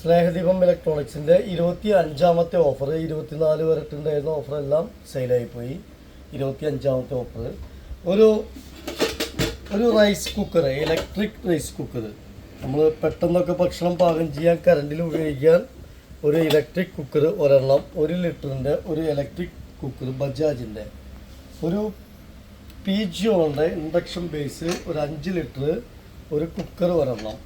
സ്നേഹദീപം ഇലക്ട്രോണിക്സിന്റെ ഇരുപത്തി അഞ്ചാമത്തെ ഓഫർ ഇരുപത്തിനാല് വരട്ടുണ്ടായിരുന്ന ഓഫറെല്ലാം സെയിലായിപ്പോയി. ഇരുപത്തി അഞ്ചാമത്തെ ഓഫർ. ഒരു ഒരു rice cooker electric rice cooker. നമ്മൾ പെട്ടെന്നൊക്കെ ഭക്ഷണം പാകം ചെയ്യാൻ കറണ്ടിൽ ഉപയോഗിക്കാൻ ഒരു ഇലക്ട്രിക് കുക്കർ ഒരെണ്ണം ഒരു ലിറ്ററിന്റെ ഒരു ഇലക്ട്രിക് കുക്കർ ബജാജിന്റെ ഒരു പി ജിയോന്റെ ഇൻഡക്ഷൻ ബേസ് ഒരു അഞ്ച് ലിറ്റർ ഒരു കുക്കർ ഒരെണ്ണം.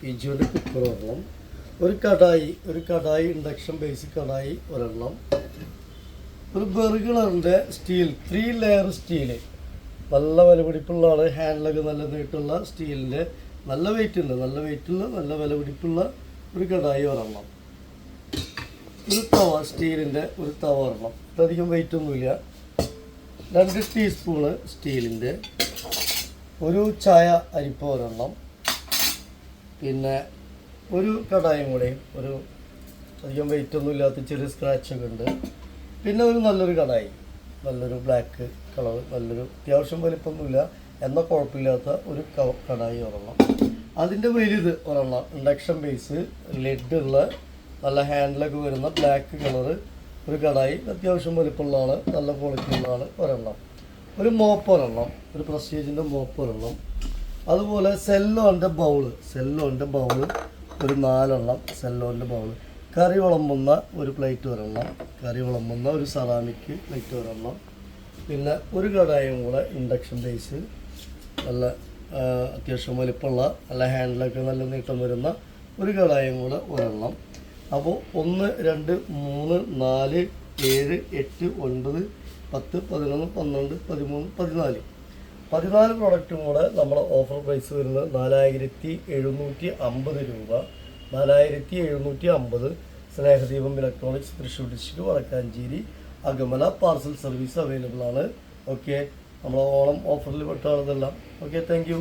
പി ജിയോന്റെ കുക്കർ ഒരെണ്ണം. ഒരു കടായി ഒരു കടായി ഇൻഡക്ഷൻ ബേസിക് കടായി ഒരെണ്ണം. ഒരു ബെർഗിളറിന്റെ സ്റ്റീൽ ത്രീ ലെയർ സ്റ്റീൽ നല്ല വിലപിടിപ്പുള്ളതാണ് ഹാൻഡിലൊക്കെ നല്ല നീട്ടുള്ള സ്റ്റീലിന്റെ നല്ല വെയിറ്റ് ഉണ്ട് നല്ല വെയിറ്റുള്ള നല്ല വിലപിടിപ്പുള്ള ഒരു കടായി ഒരെണ്ണം. ഒരു തവ സ്റ്റീലിന്റെ ഒരു തവ ഒരെണ്ണം. ഇതധികം വെയിറ്റ് ഒന്നുമില്ല. രണ്ട് ടീസ്പൂണ് സ്റ്റീലിന്റെ ഒരു ചായ അരിപ്പ ഒരെണ്ണം. പിന്നെ ഒരു കടായും കൂടെ ഒരു അധികം വെയിറ്റ് ഒന്നും ഇല്ലാത്ത ചെറിയ സ്ക്രാച്ചൊക്കെ ഉണ്ട്. പിന്നെ ഒരു നല്ലൊരു കടായി നല്ലൊരു ബ്ലാക്ക് കളർ നല്ലൊരു അത്യാവശ്യം വലിപ്പമൊന്നുമില്ല എന്നാൽ കുഴപ്പമില്ലാത്ത ഒരു കടായി ഒരെണ്ണം. അതിന്റെ വലുത് ഒരെണ്ണം ഇൻഡക്ഷൻ ബേസ് ലെഡ് ഉള്ള നല്ല ഹാൻഡിലൊക്കെ വരുന്ന ബ്ലാക്ക് കളറ് ഒരു കടായി അത്യാവശ്യം വലിപ്പമുള്ളതാണ് നല്ല ക്വാളിറ്റി ഉള്ളതാണ് ഒരെണ്ണം. ഒരു മോപ്പ് ഒരെണ്ണം ഒരു പ്രസ്റ്റീജിന്റെ മോപ്പ് ഒരെണ്ണം. അതുപോലെ സെല്ലോന്റെ ബൗൾ സെല്ലോന്റെ ബൗൾ ഒരു നാലെണ്ണം സെല്ലോന്റെ ബൗൾ കറി വിളമ്പുന്ന ഒരു പ്ലേറ്റ് ഒരെണ്ണം കറി വിളമ്പുന്ന ഒരു സെറാമിക് പ്ലേറ്റ് ഒരെണ്ണം പിന്നെ ഒരു കടായും കൂടെ ഇൻഡക്ഷൻ ബേസ് നല്ല അത്യാവശ്യം വലിപ്പമുള്ള നല്ല ഹാൻഡിലൊക്കെ നല്ല നീട്ടം വരുന്ന ഒരു കടായും കൂടെ ഒരെണ്ണം. അപ്പോൾ ഒന്ന് രണ്ട് മൂന്ന് നാല് ഏഴ് എട്ട് ഒൻപത് പത്ത് പതിനൊന്ന് പന്ത്രണ്ട് പതിമൂന്ന് പതിനാല്. പതിനാല് പ്രൊഡക്റ്റും കൂടെ നമ്മുടെ ഓഫർ പ്രൈസ് വരുന്നത് നാലായിരത്തി എഴുന്നൂറ്റി അമ്പത് രൂപ. നാലായിരത്തി എഴുന്നൂറ്റി അമ്പത്. Snehadeepam Electronics Thrissur district Vadakkanchery. Akamala parcel service available ആണ്. ഓക്കെ നമ്മൾ ഓണം ഓഫറിൽ പെട്ടാണെന്നെല്ലാം ഓക്കെ താങ്ക്